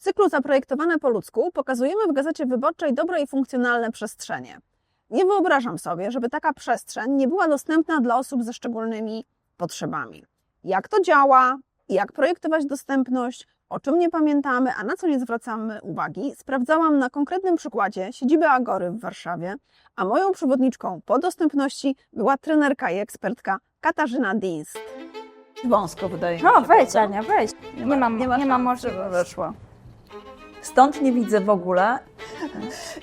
cyklu Zaprojektowane po ludzku pokazujemy w Gazecie Wyborczej dobre i funkcjonalne przestrzenie. Nie wyobrażam sobie, żeby taka przestrzeń nie była dostępna dla osób ze szczególnymi potrzebami. Jak to działa, jak projektować dostępność, o czym nie pamiętamy, a na co nie zwracamy uwagi, sprawdzałam na konkretnym przykładzie siedziby Agory w Warszawie, a moją przewodniczką po dostępności była trenerka i ekspertka Katarzyna Dienst. Wąsko wydaje mi się. No, wejdź? Ania, wejdź. Nie, mam, nie, ma mam szans, żeby możliwości. weszła. Stąd nie widzę w ogóle.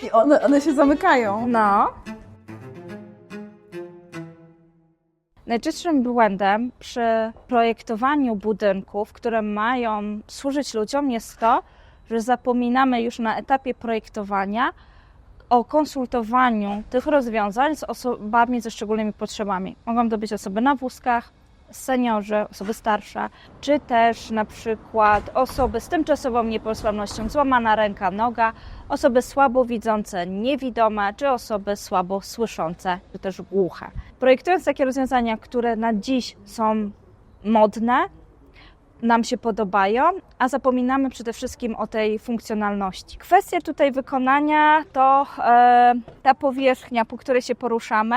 I one, one się zamykają. No. Najczęstszym błędem przy projektowaniu budynków, które mają służyć ludziom, jest to, że zapominamy już na etapie projektowania o konsultowaniu tych rozwiązań z osobami ze szczególnymi potrzebami. Mogą to być osoby na wózkach, seniorzy, osoby starsze, czy też na przykład osoby z tymczasową niepełnosprawnością, złamana ręka, noga, osoby słabowidzące, niewidome, czy osoby słabo słyszące, czy też głuche. Projektując takie rozwiązania, które na dziś są modne, nam się podobają, a zapominamy przede wszystkim o tej funkcjonalności. Kwestia tutaj wykonania to e, ta powierzchnia, po której się poruszamy,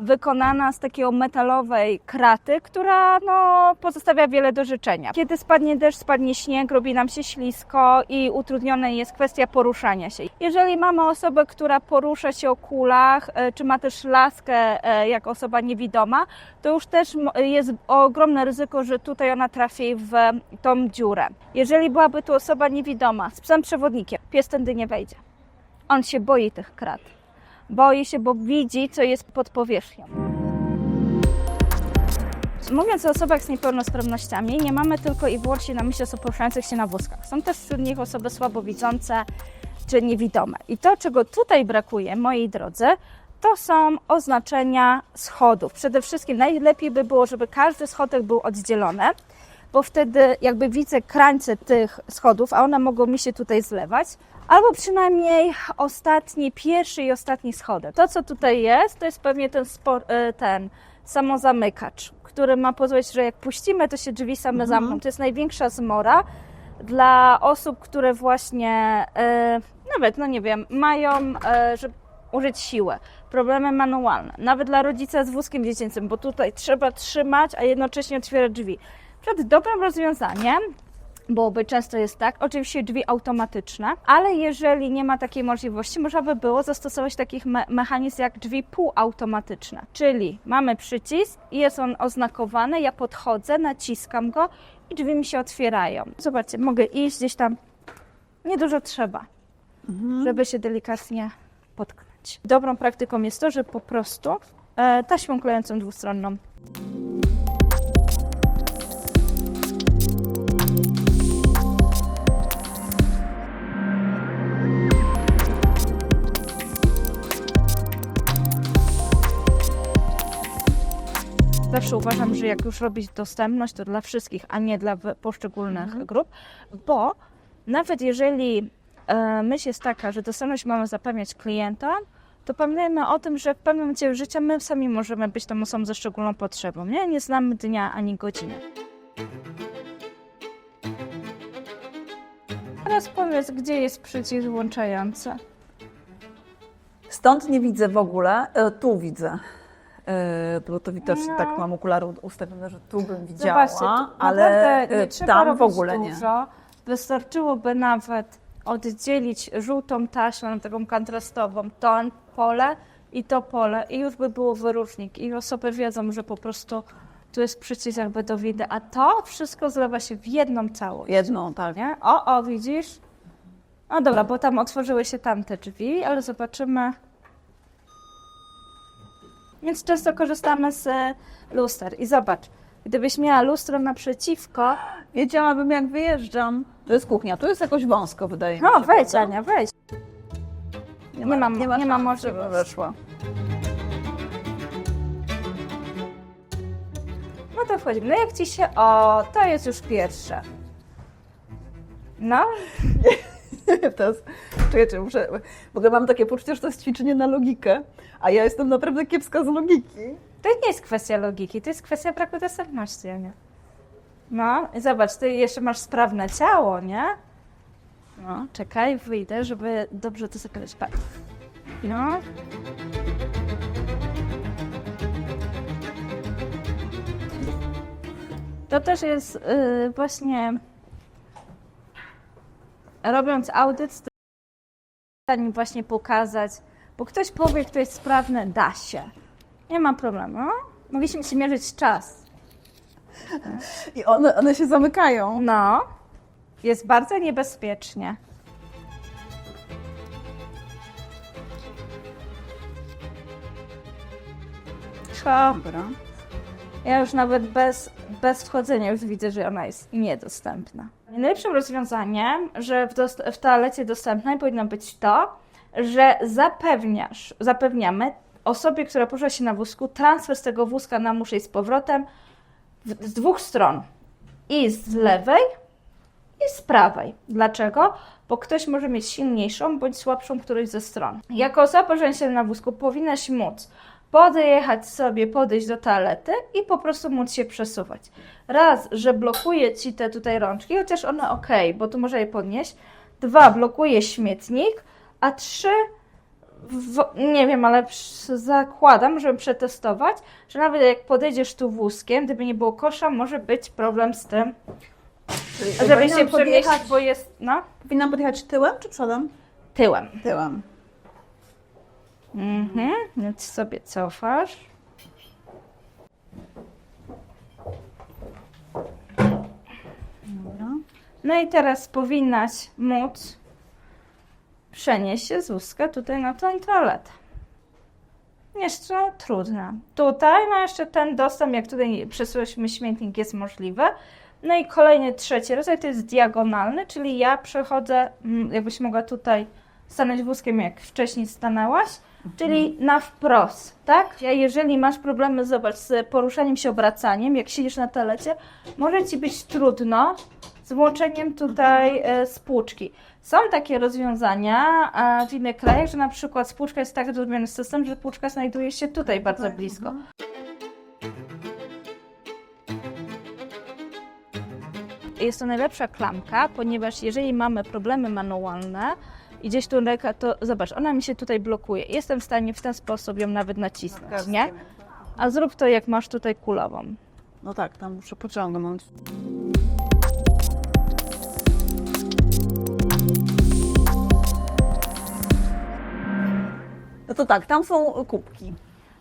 wykonana z takiej metalowej kraty, która no, pozostawia wiele do życzenia. Kiedy spadnie deszcz, spadnie śnieg, robi nam się ślisko i utrudniona jest kwestia poruszania się. Jeżeli mamy osobę, która porusza się o kulach, e, czy ma też laskę e, jak osoba niewidoma, to już też jest ogromne ryzyko, że tutaj ona trafi w tą dziurę. Jeżeli byłaby tu osoba niewidoma z psem przewodnikiem, pies tędy nie wejdzie. On się boi tych krat. Boi się, bo widzi, co jest pod powierzchnią. Mówiąc o osobach z niepełnosprawnościami, nie mamy tylko i wyłącznie na myśli osób poruszających się na wózkach. Są też wśród nich osoby słabowidzące czy niewidome. I to, czego tutaj brakuje, moi drodzy, to są oznaczenia schodów. Przede wszystkim najlepiej by było, żeby każdy schodek był oddzielony, bo wtedy jakby widzę krańce tych schodów, a one mogą mi się tutaj zlewać, albo przynajmniej ostatni, pierwszy i ostatni schodek. To, co tutaj jest, to jest pewnie ten, spor, e, ten samozamykacz, który ma pozwolić, że jak puścimy, to się drzwi same Mhm. zamkną. To jest największa zmora dla osób, które właśnie e, nawet, no nie wiem, mają, e, żeby użyć siłę, problemy manualne, nawet dla rodzica z wózkiem dziecięcym, bo tutaj trzeba trzymać, a jednocześnie otwierać drzwi. Przed dobrym rozwiązaniem byłoby często jest tak, oczywiście drzwi automatyczne, ale jeżeli nie ma takiej możliwości, można by było zastosować takich me mechanizm jak drzwi półautomatyczne, czyli mamy przycisk i jest on oznakowany, ja podchodzę, naciskam go i drzwi mi się otwierają. Zobaczcie, mogę iść gdzieś tam, niedużo trzeba, żeby się delikatnie potknąć. Dobrą praktyką jest to, że po prostu e, taśmą klejącą dwustronną Zawsze uważam, że jak już robić dostępność, to dla wszystkich, a nie dla poszczególnych grup, bo nawet jeżeli e, myśl jest taka, że dostępność mamy zapewniać klientom, to pamiętajmy o tym, że w pewnym momencie życia my sami możemy być tą osobą ze szczególną potrzebą. Nie, nie znamy dnia ani godziny. Teraz powiedz, gdzie jest przycisk włączający? Stąd nie widzę w ogóle. E, tu widzę. E, bo to widocznie No. tak mam okulary ustawione, że tu bym widziała, Zobaczcie, ale e, tam w ogóle nie. dużo. Wystarczyłoby nawet oddzielić żółtą taśmą, taką kontrastową, to pole i to pole i już by było wyróżnik i osoby wiedzą, że po prostu tu jest przycisk jakby do widy, a to wszystko zlewa się w jedną całość. Jedną, tak. Nie? O, o, widzisz? No dobra, bo tam otworzyły się tamte drzwi, ale zobaczymy. Więc często korzystamy z e, luster. I zobacz, gdybyś miała lustro naprzeciwko, Wiedziałabym, jak wyjeżdżam. To jest kuchnia, tu jest jakoś wąsko, wydaje mi no się. wejdź prawda? Ania, wejdź. Nie mam- nie mam szans, możliwości. żeby weszła. No to wchodzimy. No jak ci się... O, to jest już pierwsze. No, jest, czekajcie, muszę, w ogóle mam takie poczucie, że to jest ćwiczenie na logikę, a ja jestem naprawdę kiepska z logiki. to nie jest kwestia logiki, to jest kwestia braku dostępności, Ania. No, i zobacz, ty jeszcze masz sprawne ciało, nie? No. Czekaj, wyjdę, żeby dobrze to zakryć. Patrz. No. To też jest y, właśnie robiąc audyt, to stanie właśnie pokazać, bo ktoś powie, kto jest sprawny, da się. Nie ma problemu. Mogliśmy się mierzyć czas. I one, one się zamykają. No, jest bardzo niebezpiecznie. Dobra. Ja już nawet bez, bez wchodzenia już widzę, że ona jest niedostępna. Najlepszym rozwiązaniem, że w, w toalecie dostępnej powinno być to, że zapewniasz, zapewniamy osobie, która porusza się na wózku, transfer z tego wózka na muszę i z powrotem w, z dwóch stron. I z lewej, i z prawej. Dlaczego? Bo ktoś może mieć silniejszą bądź słabszą którejś ze stron. Jako osoba poruszająca się na wózku powinnaś móc podjechać sobie, podejść do toalety i po prostu móc się przesuwać. Raz, że blokuje Ci te tutaj rączki, chociaż one ok, bo tu może je podnieść. Dwa, blokuje śmietnik, a trzy, w, nie wiem, ale zakładam, żeby przetestować, że nawet jak podejdziesz tu wózkiem, gdyby nie było kosza, może być problem z tym, żeby Powinnam się przemieścić, podjechać- bo jest, no, Powinnam podjechać tyłem czy przodem? tyłem. Tyłem. Mhm, więc sobie cofasz. No i teraz powinnaś móc przenieść się z wózka tutaj na tą toaletę. Jeszcze trudne. Tutaj, no jeszcze ten dostęp, jak tutaj przesuwaliśmy śmietnik, jest możliwy. No i kolejny, trzeci rodzaj to jest diagonalny, czyli ja przechodzę, mm, jakbyś mogła tutaj stanąć wózkiem, jak wcześniej stanęłaś, czyli na wprost, tak? Ja, jeżeli masz problemy, zobacz, z poruszaniem się, obracaniem, jak siedzisz na toalecie, może Ci być trudno z włączeniem tutaj e, spłuczki. Są takie rozwiązania a w innych krajach, że na przykład spłuczka jest tak zrobiony system, że spłuczka znajduje się tutaj bardzo blisko. Jest to najlepsza klamka, ponieważ jeżeli mamy problemy manualne i gdzieś tu ręka, to zobacz, ona mi się tutaj blokuje. Jestem w stanie w ten sposób ją nawet nacisnąć, nie? A zrób to jak masz tutaj kulową. No tak, tam muszę pociągnąć. No to tak, tam są kubki,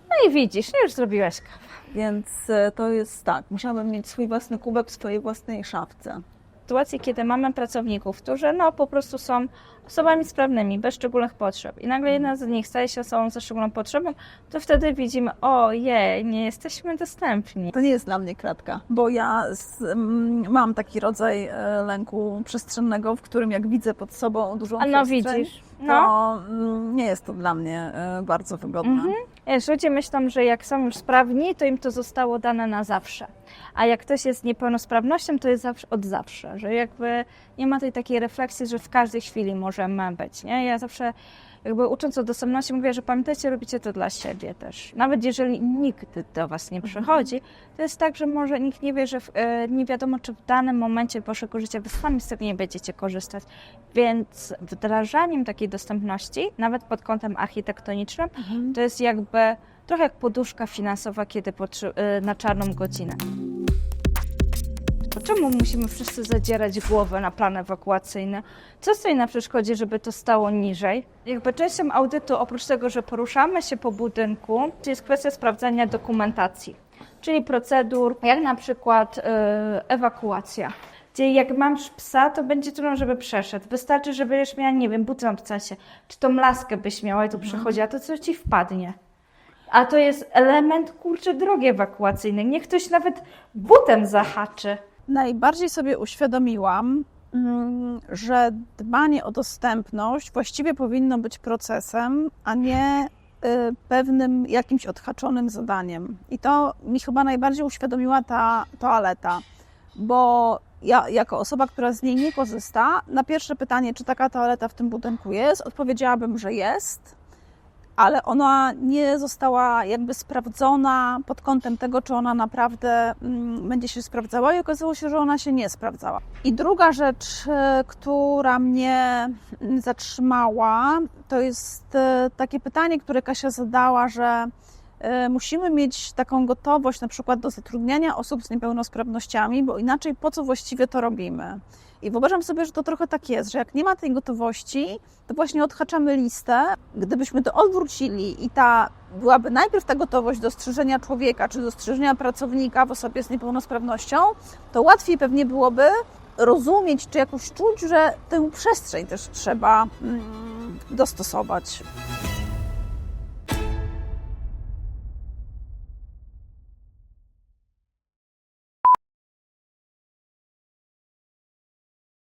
No i widzisz, już zrobiłaś kawę. więc e, to jest tak. Musiałabym mieć swój własny kubek w swojej własnej szafce. sytuacji, kiedy mamy pracowników, którzy no po prostu są osobami sprawnymi, bez szczególnych potrzeb i nagle jedna z nich staje się osobą ze szczególną potrzebą, to wtedy widzimy, ojej, nie jesteśmy dostępni. To nie jest dla mnie kratka, bo ja z, mm, mam taki rodzaj e, lęku przestrzennego, w którym jak widzę pod sobą dużą no przestrzeń, widzisz, to no. mm, nie jest to dla mnie e, bardzo wygodne. Mhm. Wiesz, ludzie myślą, że jak są już sprawni, to im to zostało dane na zawsze. A jak ktoś jest niepełnosprawnością, to jest zawsze, od zawsze, że jakby nie ma tej takiej refleksji, że w każdej chwili możemy być, nie? Ja zawsze jakby ucząc o dostępności mówię, że pamiętajcie, robicie to dla siebie też. Nawet jeżeli nikt do Was nie przychodzi, to jest tak, że może nikt nie wie, że w, e, nie wiadomo, czy w danym momencie Waszego życia Wy sami z tego nie będziecie korzystać. Więc wdrażaniem takiej dostępności, nawet pod kątem architektonicznym, Mhm. to jest jakby trochę jak poduszka finansowa, kiedy y, na czarną godzinę. To Czemu musimy wszyscy zadzierać głowę na plan ewakuacyjny? Co stoi na przeszkodzie, żeby to stało niżej? Jakby częścią audytu, oprócz tego, że poruszamy się po budynku, to jest kwestia sprawdzania dokumentacji, czyli procedur, jak na przykład y, ewakuacja. Gdzie jak masz psa, to będzie trudno, żeby przeszedł. Wystarczy, żebyś miała, nie wiem, buty na psasie, czy tą laskę byś miała i tu przechodziła, to co ci wpadnie. A to jest element, kurczę, drogi ewakuacyjnej. Niech ktoś nawet butem zahaczy. Najbardziej sobie uświadomiłam, mm, że dbanie o dostępność właściwie powinno być procesem, a nie y, pewnym jakimś odhaczonym zadaniem. I to mi chyba najbardziej uświadomiła ta toaleta, bo ja, jako osoba, która z niej nie korzysta, na pierwsze pytanie, czy taka toaleta w tym budynku jest, odpowiedziałabym, że jest. Ale ona nie została jakby sprawdzona pod kątem tego, czy ona naprawdę mm, będzie się sprawdzała i okazało się, że ona się nie sprawdzała. I druga rzecz, e, która mnie mm, zatrzymała, to jest e, takie pytanie, które Kasia zadała, że musimy mieć taką gotowość na przykład do zatrudniania osób z niepełnosprawnościami, bo inaczej po co właściwie to robimy? I wyobrażam sobie, że to trochę tak jest, że jak nie ma tej gotowości, to właśnie odhaczamy listę. Gdybyśmy to odwrócili i ta byłaby najpierw ta gotowość dostrzeżenia człowieka czy dostrzeżenia pracownika w osobie z niepełnosprawnością, to łatwiej pewnie byłoby rozumieć czy jakoś czuć, że tę przestrzeń też trzeba mm, dostosować.